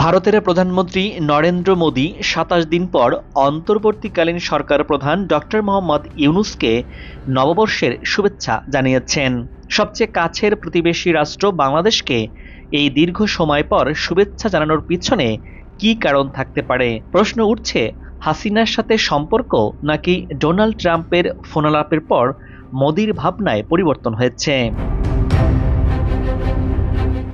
ভারতের প্রধানমন্ত্রী নরেন্দ্র মোদী সাতাশ দিন পর অন্তর্বর্তীকালীন সরকার প্রধান ডক্টর মোহাম্মদ ইউনুসকে নববর্ষের শুভেচ্ছা জানিয়েছেন। সবচেয়ে কাছের প্রতিবেশী রাষ্ট্র বাংলাদেশকে এই দীর্ঘ সময় পর শুভেচ্ছা জানানোর পিছনে কী কারণ থাকতে পারে? প্রশ্ন উঠছে, হাসিনার সাথে সম্পর্ক নাকি ডোনাল্ড ট্রাম্পের ফোনালাপের পর মোদির ভাবনায় পরিবর্তন হয়েছে?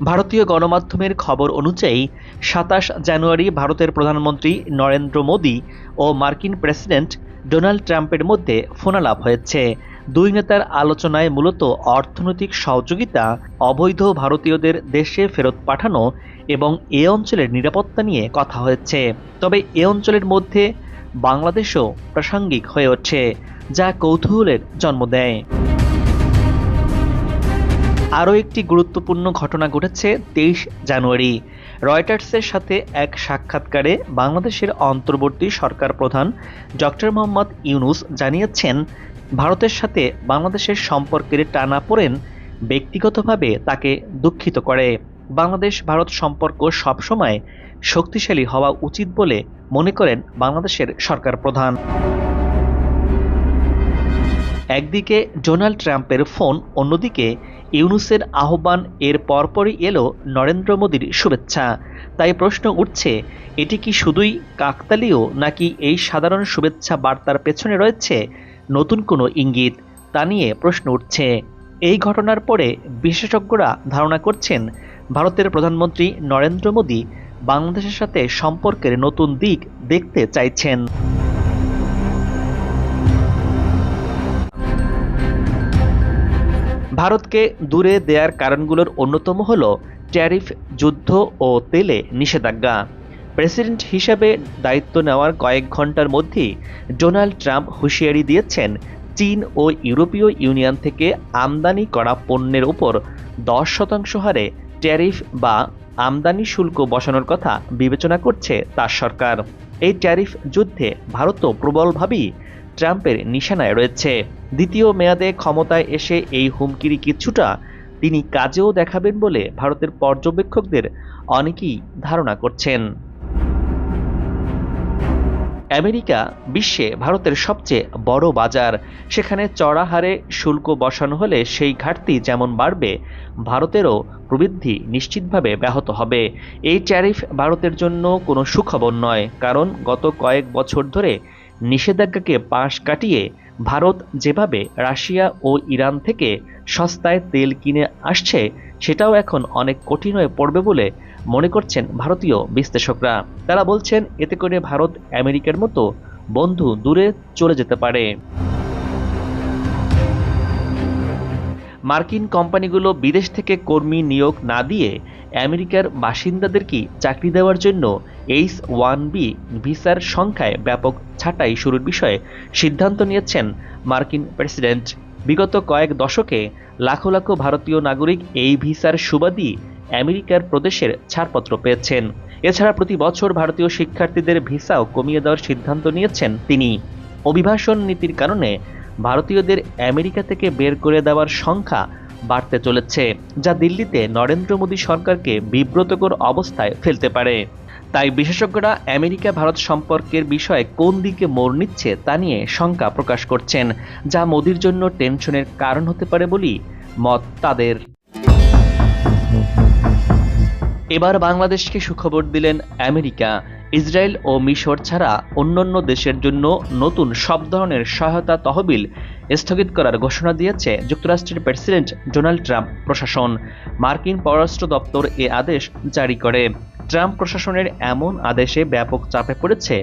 ভারতীয় গণমাধ্যমের খবর অনুযায়ী সাতাশ জানুয়ারি ভারতের প্রধানমন্ত্রী নরেন্দ্র মোদী ও মার্কিন প্রেসিডেন্ট ডোনাল্ড ট্রাম্পের মধ্যে ফোনালাপ হয়েছে। দুই নেতার আলোচনায় মূলত অর্থনৈতিক সহযোগিতা, অবৈধ ভারতীয়দের দেশে ফেরত পাঠানো এবং এ অঞ্চলের নিরাপত্তা নিয়ে কথা হয়েছে। তবে এ অঞ্চলের মধ্যে বাংলাদেশও প্রাসঙ্গিক হয়ে ওঠে, যা কৌতূহলের জন্ম দেয়। আরও একটি গুরুত্বপূর্ণ ঘটনা ঘটেছে তেইশ জানুয়ারি। রয়টার্সের সাথে এক সাক্ষাৎকারে বাংলাদেশের অন্তর্বর্তী সরকার প্রধান ডক্টর মোহাম্মদ ইউনুস জানিয়েছেন, ভারতের সাথে বাংলাদেশের সম্পর্কের টানা পড়েন ব্যক্তিগতভাবে তাকে দুঃখিত করে। বাংলাদেশ, ভারত সম্পর্ক সবসময় শক্তিশালী হওয়া উচিত বলে মনে করেন বাংলাদেশের সরকার প্রধান। একদিকে ডোনাল্ড ট্রাম্পের ফোন, অন্যদিকে ইউনুসের আহ্বান এর পরপরই এলো নরেন্দ্র মোদীর শুভেচ্ছা। তাই প্রশ্ন উঠছে, এটি কি শুধুই কাকতালীয় নাকি এই সাধারণ শুভেচ্ছা বার্তার পেছনে রয়েছে নতুন কোনো ইঙ্গিত? তা নিয়ে প্রশ্ন উঠছে। এই ঘটনার পরে বিশেষজ্ঞরা ধারণা করছেন, ভারতের প্রধানমন্ত্রী নরেন্দ্র মোদী বাংলাদেশের সাথে সম্পর্কের নতুন দিক দেখতে চাইছেন। ভারতকে দূরে দেয়ার কারণগুলোর অন্যতম হল ট্যারিফ, যুদ্ধ ও তেলে নিষেধাজ্ঞা। প্রেসিডেন্ট হিসেবে দায়িত্ব নেওয়ার কয়েক ঘণ্টার মধ্যেই ডোনাল্ড ট্রাম্প হুঁশিয়ারি দিয়েছেন, চীন ও ইউরোপীয় ইউনিয়ন থেকে আমদানি করা পণ্যের উপর দশ শতাংশ হারে ট্যারিফ বা আমদানি শুল্ক বসানোর কথা বিবেচনা করছে তার সরকার। এই ট্যারিফ যুদ্ধে ভারতও প্রবলভাবেই ট্রাম্পের নিশানায় রয়েছে। দ্বিতীয় মেয়াদে ক্ষমতায় এসে এই হুমকির কিছুটা তিনি কাজেও দেখাবেন বলে ভারতের পর্যবেক্ষকদের অনেকেই ধারণা করছেন। আমেরিকা বিশ্বে ভারতের সবচেয়ে বড় বাজার। সেখানে চড়া হারে শুল্ক বসানো হলে সেই ঘাটতি যেমন বাড়বে, ভারতেরও প্রবৃদ্ধি নিশ্চিতভাবে ব্যাহত হবে। এই ট্যারিফ ভারতের জন্য কোনো সুখবর নয়, কারণ গত কয়েক বছর ধরে নিষেধাজ্ঞাকে পাশ কাটিয়ে ভারত যেভাবে রাশিয়া ও ইরান থেকে সস্তায় তেল কিনে আসছে, সেটাও এখন অনেক কঠিন হয়ে পড়বে বলে মনে করছেন ভারতীয় বিশ্লেষকরা। তারা বলছেন, এতে করে ভারত আমেরিকার মতো বন্ধু দূরে চলে যেতে পারে। মার্কিন কোম্পানিগুলো বিদেশ থেকে কর্মী নিয়োগ না দিয়ে আমেরিকার বাসিন্দাদেরকে চাকরি দেওয়ার জন্য এইচ ওয়ান বি ভিসার সংখ্যায় ব্যাপক ছাঁটাই শুরুর বিষয়ে সিদ্ধান্ত নিয়েছেন মার্কিন প্রেসিডেন্ট। বিগত কয়েক দশকে লাখো লাখো ভারতীয় নাগরিক এই ভিসার সুবাদি আমেরিকার প্রদেশের ছাড়পত্র পেয়েছেন। এছাড়া প্রতি বছর ভারতীয় শিক্ষার্থীদের ভিসাও কমিয়ে দেওয়ার সিদ্ধান্ত নিয়েছেন তিনি। অভিবাসন নীতির কারণে ভারতীয়দের আমেরিকা থেকে বের করে দেওয়ার সংখ্যা বাড়তে চলেছে, যা দিল্লিতে নরেন্দ্র মোদী সরকারকে বিব্রতকর অবস্থায় ফেলতে পারে। তাই বিশেষজ্ঞরা আমেরিকা ভারত সম্পর্কের বিষয়ে কোন দিকে মোড় নিচ্ছে তা নিয়ে শঙ্কা প্রকাশ করছেন, যা মোদির জন্য টেনশনের কারণ হতে পারে বলেই মত তাদের। এবার বাংলাদেশকে সুখবর দিলেন আমেরিকা। ইসরায়েল ও মিশর ছাড়া অন্যান্য দেশের জন্য নতুন সব ধরনের সহায়তা তহবিল স্থগিত করার ঘোষণা দিয়েছে যুক্তরাষ্ট্রের প্রেসিডেন্ট ডোনাল্ড ট্রাম্প প্রশাসন। মার্কিন পররাষ্ট্র দপ্তর এ আদেশ জারি করে। ট্রাম্প প্রশাসনের এমন আদেশে ব্যাপক চাপে পড়েছে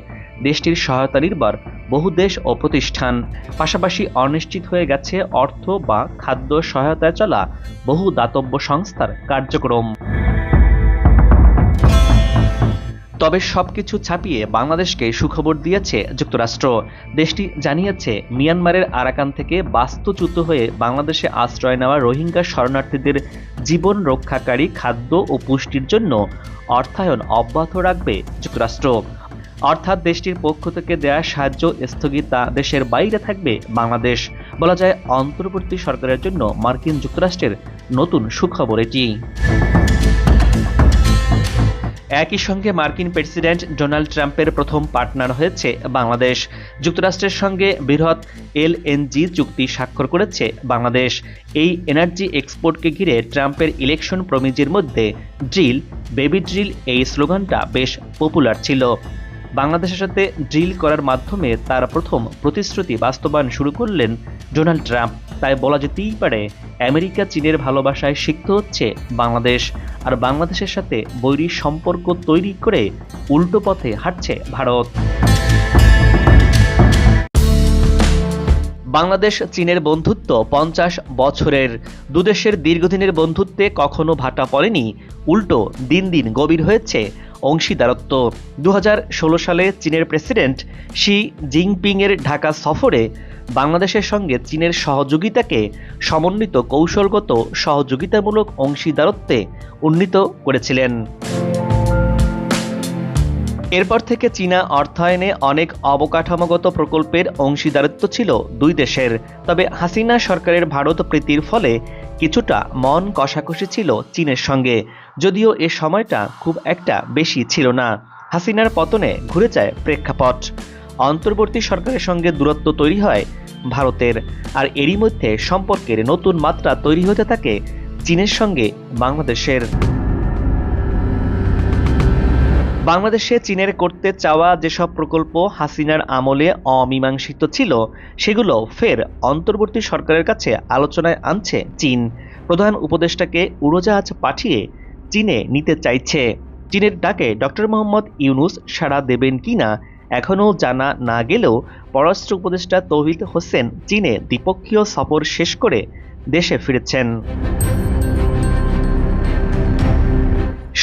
দেশটির সহায়তা নির্ভর বহু দেশ ও প্রতিষ্ঠান। পাশাপাশি অনিশ্চিত হয়ে গেছে অর্থ বা খাদ্য সহায়তায় চলা বহু দাতব্য সংস্থার কার্যক্রম। তবে সবকিছু ছাপিয়ে বাংলাদেশকে সুখবর দিয়েছে যুক্তরাষ্ট্র। দেশটি জানিয়েছে, মিয়ানমারের আরাকান থেকে বাস্তুচ্যুত হয়ে বাংলাদেশে আশ্রয় নেওয়া রোহিঙ্গা শরণার্থীদের জীবন রক্ষাকারী খাদ্য ও পুষ্টির জন্য অর্থায়ন অব্যাহত রাখবে যুক্তরাষ্ট্র। অর্থাৎ দেশটির পক্ষ থেকে দেয়া সাহায্য স্থগিত দেশের বাইরে থাকবে বাংলাদেশ। বলা যায়, অন্তর্বর্তী সরকারের জন্য মার্কিন যুক্তরাষ্ট্রের নতুন সুখবর এটি। একই সঙ্গে মার্কিন প্রেসিডেন্ট ডোনাল্ড ট্রাম্পের প্রথম পার্টনার হয়েছে বাংলাদেশ। যুক্তরাষ্ট্রের সঙ্গে বৃহৎ এলএনজি চুক্তি স্বাক্ষর করেছে বাংলাদেশ। এই এনার্জি এক্সপোর্টকে ঘিরে ট্রাম্পের ইলেকশন প্রমিজির মধ্যে ড্রিল, বেবি ড্রিল এই স্লোগানটা বেশ পপুলার ছিল। বাংলাদেশের সাথে ড্রিল করার মাধ্যমে তার প্রথম প্রতিশ্রুতি বাস্তবায়ন শুরু করলেন ডোনাল্ড ট্রাম্প। তাই বলা যেতেই পারে, আমেরিকা চীনের ভালোবাসায় সিক্ত হচ্ছে বাংলাদেশ। আর বাংলাদেশের সাথে বৈরী সম্পর্ক তৈরি করে উল্টো পথে হাঁটছে ভারত। বাংলাদেশ চীনের বন্ধুত্ব পঞ্চাশ বছরের। দুদেশের দীর্ঘদিনের বন্ধুত্বে কখনো ভাটা পড়েনি, উল্টো দিন দিন গভীর হয়েছে অংশীদারত্ব। দু হাজার ষোলো সালে চীনের প্রেসিডেন্ট শি জিনপিংয়ের ঢাকা সফরে বাংলাদেশের সঙ্গে চীনের সহযোগিতাকে সমন্বিত কৌশলগত সহযোগিতামূলক অংশীদারত্বে উন্নীত করেছিলেন। এরপর থেকে চীনা অর্থায়নে অনেক অবকাঠামোগত প্রকল্পের অংশীদারিত্ব ছিল দুই দেশের। তবে হাসিনা সরকারের ভারত প্রীতির ফলে কিছুটা মন কষাকষি ছিল চীনের সঙ্গে। যদিও এ সময়টা খুব একটা বেশি ছিল না। হাসিনার পতনে ঘুরে যায় প্রেক্ষাপট। অন্তর্বর্তী সরকারের সঙ্গে দূরত্ব তৈরি হয় ভারতের। আর এরই মধ্যে সম্পর্কের নতুন মাত্রা তৈরি হতে থাকে চীনের সঙ্গে বাংলাদেশের। বাংলাদেশে চীনের করতে চাওয়া যেসব প্রকল্প হাসিনার আমলে অমীমাংসিত ছিল, সেগুলো ফের অন্তর্বর্তী সরকারের কাছে আলোচনায় আনছে চীন। প্রধান উপদেষ্টাকে উড়োজাহাজ পাঠিয়ে চীনে নিতে চাইছে। চীনের ডাকে ডক্টর মোহাম্মদ ইউনুস সাড়া দেবেন কিনা এখনও জানা না গেলেও পররাষ্ট্র উপদেষ্টা তৌহিদ হোসেন চীনে দ্বিপক্ষীয় সফর শেষ করে দেশে ফিরেছেন।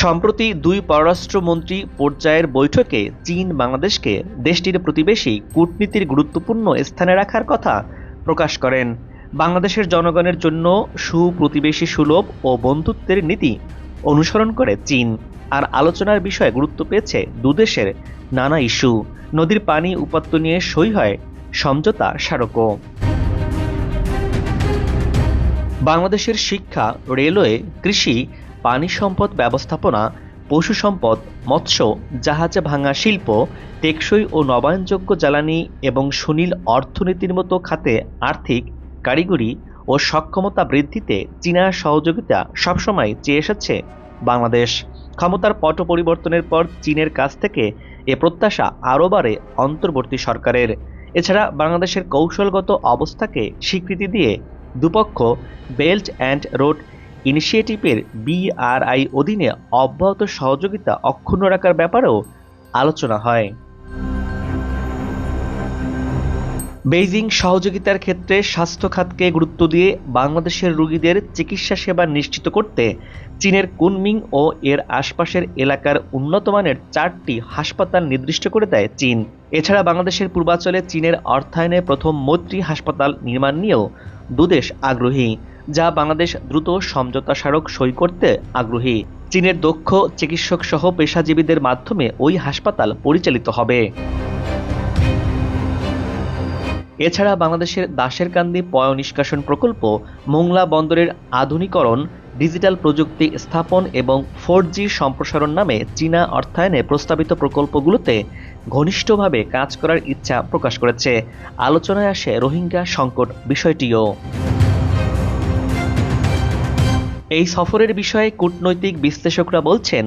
সম্প্রতি দুই পররাষ্ট্রমন্ত্রী পর্যায়ের বৈঠকে চীন বাংলাদেশকে দেশটির প্রতিবেশী কূটনীতির গুরুত্বপূর্ণ স্থানে রাখার কথা প্রকাশ করেন। বাংলাদেশের জনগণের জন্য সুপ্রতিবেশী সুলভ ও বন্ধুত্বের নীতি অনুসরণ করে চীন। আর আলোচনার বিষয়ে গুরুত্ব পেয়েছে দুদেশের নানা ইস্যু। নদীর পানি উপাত্ত নিয়ে সই হয় সমঝোতা স্মারকও। বাংলাদেশের শিক্ষা, রেলওয়ে, কৃষি, পানি সম্পদ ব্যবস্থাপনা, পশু সম্পদ, মৎস্য, জাহাজে ভাঙা শিল্প, টেকসই ও নবায়নযোগ্য জ্বালানি এবং সুনীল অর্থনীতির মতো খাতে আর্থিক কারিগরি ও সক্ষমতা বৃদ্ধিতে চীনা সহযোগিতা সবসময় চেয়ে এসেছে বাংলাদেশ। ক্ষমতার পট পরিবর্তনের পর চীনের কাছ থেকে এ প্রত্যাশা আরও বাড়ে অন্তর্বর্তী সরকারের। এছাড়া বাংলাদেশের কৌশলগত অবস্থাকে স্বীকৃতি দিয়ে দুপক্ষ বেল্ট অ্যান্ড রোড ইনিশিয়েটিভের বিআরআই অধীনে অব্যাহত সহযোগিতা অক্ষুণ্ণ রাখার ব্যাপারেও আলোচনা হয়। বেইজিং সহযোগিতার ক্ষেত্রে স্বাস্থ্য খাতকে গুরুত্ব দিয়ে বাংলাদেশের রোগীদের চিকিৎসা সেবা নিশ্চিত করতে চীনের কুনমিং ও এর আশপাশের এলাকার উন্নতমানের চারটি হাসপাতাল নির্দিষ্ট করে দেয় চীন। এছাড়া বাংলাদেশের পূর্বাঞ্চলে চীনের অর্থায়নে প্রথম মৈত্রী হাসপাতাল নির্মাণ নিয়েও দুদেশ আগ্রহী, যা বাংলাদেশ দ্রুত সমঝোতা স্মারক সই করতে আগ্রহী। চীনের দক্ষ চিকিৎসক সহ পেশাজীবীদের মাধ্যমে ওই হাসপাতাল পরিচালিত হবে। এছাড়া বাংলাদেশের দাসের কান্দি পয় নিষ্কাশন প্রকল্প, মোংলা বন্দরের আধুনিকরণ, ডিজিটাল প্রযুক্তি স্থাপন এবং ফোর জি সম্প্রসারণ নামে চীনা অর্থায়নে প্রস্তাবিত প্রকল্পগুলোতে ঘনিষ্ঠভাবে কাজ করার ইচ্ছা প্রকাশ করেছে। আলোচনায় আসে রোহিঙ্গা সংকট বিষয়টিও। এই সফরের বিষয়ে কূটনৈতিক বিশ্লেষকরা বলছেন,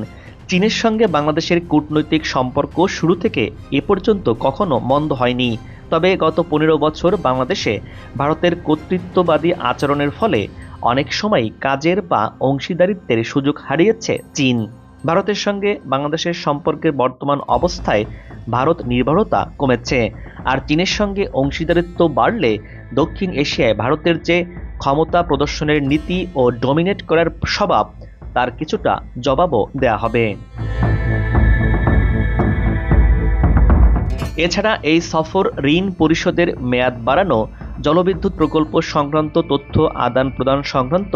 চীনের সঙ্গে বাংলাদেশের কূটনৈতিক সম্পর্ক শুরু থেকে এ পর্যন্ত কখনো মন্দ হয়নি। তবে গত পনেরো বছর বাংলাদেশে ভারতের কর্তৃত্ববাদী আচরণের ফলে অনেক সময় কাজের বা অংশীদারিত্বের সুযোগ হারিয়েছে চীন। ভারতের সঙ্গে বাংলাদেশের সম্পর্কের বর্তমান অবস্থায় ভারত নির্ভরতা কমেছে, আর চীনের সঙ্গে অংশীদারিত্ব বাড়লে দক্ষিণ এশিয়ায় ভারতের যে ক্ষমতা প্রদর্শনের নীতি ও ডমিনেট করার স্বভাব, তার কিছুটা জবাবও দেয়া হবে। এছাড়া এই সফর ঋণ পরিশোধের মেয়াদ বাড়ানো, জলবিদ্যুৎ প্রকল্প সংক্রান্ত তথ্য আদান প্রদান সংক্রান্ত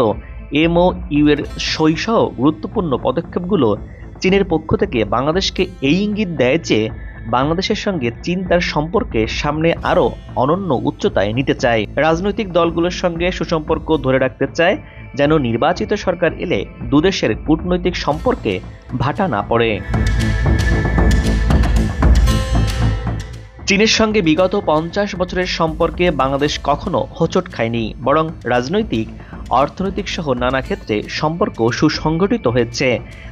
এমও ইউ এর সইসহ গুরুত্বপূর্ণ পদক্ষেপগুলো চীনের পক্ষ থেকে বাংলাদেশকে এই ইঙ্গিত দেয় যে বাংলাদেশের সঙ্গে চীন তার সম্পর্কে সামনে আরও অনন্য উচ্চতায় নিতে চায়। রাজনৈতিক দলগুলোর সঙ্গে সুসম্পর্ক ধরে রাখতে চায়, যেন নির্বাচিত সরকার এলে দুদেশের কূটনৈতিক সম্পর্কে ভাটা না পড়ে। চীনের সঙ্গে বিগত পঞ্চাশ বছরের সম্পর্কে বাংলাদেশ কখনো হোঁচট খায়নি, বরং রাজনৈতিক, অর্থনৈতিক সহ নানা ক্ষেত্রে সম্পর্ক সুসংগঠিত হয়েছে।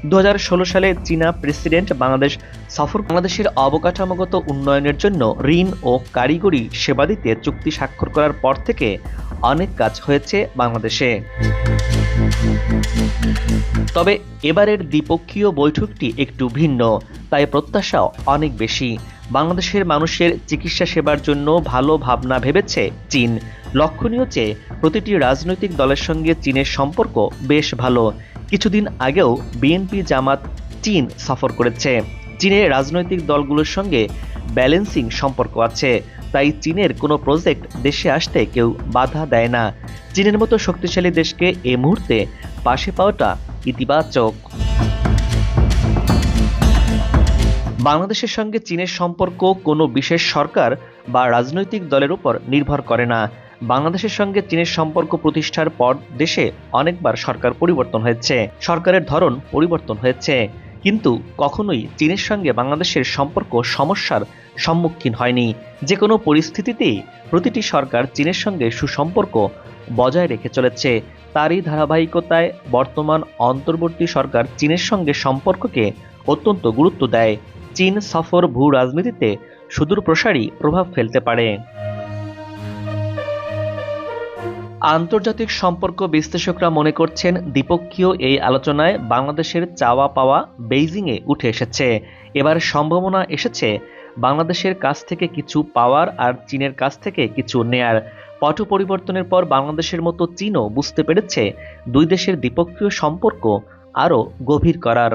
দু হাজার ষোলো সালে চীনা প্রেসিডেন্ট বাংলাদেশ সফর বাংলাদেশের অবকাঠামোগত উন্নয়নের জন্য ঋণ ও কারিগরি সেবা দিতে চুক্তি স্বাক্ষর করার পর থেকে অনেক কাজ হয়েছে বাংলাদেশে। তবে এবারের দ্বিপক্ষীয় বৈঠকটি একটু ভিন্ন, তাই প্রত্যাশাও অনেক বেশি। বাংলাদেশের মানুষের চিকিৎসা সেবার জন্য ভালো ভাবনা ভেবেছে চীন। লক্ষণীয় যে, প্রতিটি রাজনৈতিক দলের সঙ্গে চীনের সম্পর্ক বেশ ভালো। কিছুদিন আগেও বিএনপি জামাত চীন সফর করেছে। চীনের রাজনৈতিক দলগুলোর সঙ্গে ব্যালেন্সিং সম্পর্ক আছে। তাই চীনের কোনো প্রজেক্ট দেশে আসতে কেউ বাধা দেয় না। চীনের মতো শক্তিশালী দেশকে এ মুহূর্তে পাশে পাওয়াটা ইতিবাচক। বাংলাদেশের সঙ্গে চীনের সম্পর্ক কোনো বিশেষ সরকার বা রাজনৈতিক দলের উপর নির্ভর করে না। বাংলাদেশের সঙ্গে চীনের সম্পর্ক প্রতিষ্ঠার পর দেশে অনেকবার সরকার পরিবর্তন হয়েছে। সরকারের ধরন পরিবর্তন হয়েছে। কিন্তু কখনোই চীনের সঙ্গে বাংলাদেশের সম্পর্ক সমস্যার সম্মুখীন হয়নি। যে কোনো পরিস্থিতিতেই প্রতিটি সরকার চীনের সঙ্গে সুসম্পর্ক বজায় রেখে চলেছে। তারই ধারাবাহিকতায় বর্তমান অন্তর্বর্তী সরকার চীনের সঙ্গে সম্পর্ককে অত্যন্ত গুরুত্ব দেয়। চীন সফর ভূ রাজনীতিতে সুদূর প্রসারী প্রভাব ফেলতে পারে। আন্তর্জাতিক সম্পর্ক বিশ্লেষকরা মনে করছেন দ্বিপক্ষীয় এই আলোচনায় বাংলাদেশের চাওয়া পাওয়া বেইজিংয়ে উঠে এসেছে। এবার সম্ভাবনা এসেছে বাংলাদেশের কাছ থেকে কিছু পাওয়ার আর চীনের কাছ থেকে কিছু নেয়ার। পট পরিবর্তনের পর বাংলাদেশের মতো চীনও বুঝতে পেরেছে দুই দেশের দ্বিপক্ষীয় সম্পর্ক আরও গভীর করার।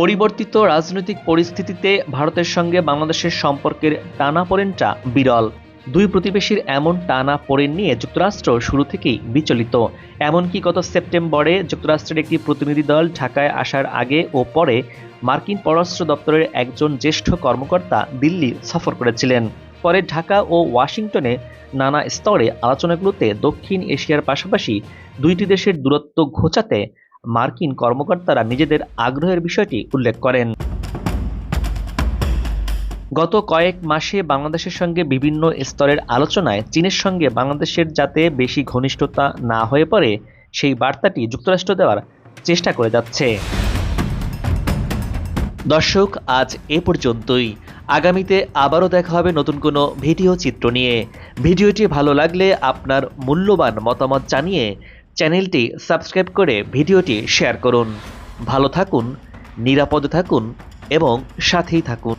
পরিবর্তিত রাজনৈতিক পরিস্থিতিতে ভারতের সঙ্গে বাংলাদেশের সম্পর্কের টানাপোড়েনটা বিরল। দুই প্রতিবেশীর এমন টানা পড়েন নিয়ে যুক্তরাষ্ট্র শুরু থেকেই বিচলিত। এমনকি গত সেপ্টেম্বরে যুক্তরাষ্ট্রের একটি প্রতিনিধি দল ঢাকায় আসার আগে ও পরে মার্কিন পররাষ্ট্র দপ্তরের একজন জ্যেষ্ঠ কর্মকর্তা দিল্লি সফর করেছিলেন। পরে ঢাকা ও ওয়াশিংটনে নানা স্তরে আলোচনাগুলোতে দক্ষিণ এশিয়ার পাশাপাশি দুইটি দেশের দূরত্ব ঘোচাতে মার্কিন কর্মকর্তারা নিজেদের আগ্রহের বিষয়টি উল্লেখ করেন। গত কয়েক মাসে বাংলাদেশের সঙ্গে বিভিন্ন স্তরের আলোচনায় চীনের সঙ্গে বাংলাদেশের যাতে বেশি ঘনিষ্ঠতা না হয়ে পড়ে, সেই বার্তাটি যুক্তরাষ্ট্র দেওয়ার চেষ্টা করে যাচ্ছে। দর্শক, আজ এ পর্যন্তই। আগামীতে আবারও দেখা হবে নতুন কোনো ভিডিও চিত্র নিয়ে। ভিডিওটি ভালো লাগলে আপনার মূল্যবান মতামত জানিয়ে চ্যানেলটি সাবস্ক্রাইব করে ভিডিওটি শেয়ার করুন। ভালো থাকুন নিরাপদে থাকুন এবং সাথেই থাকুন।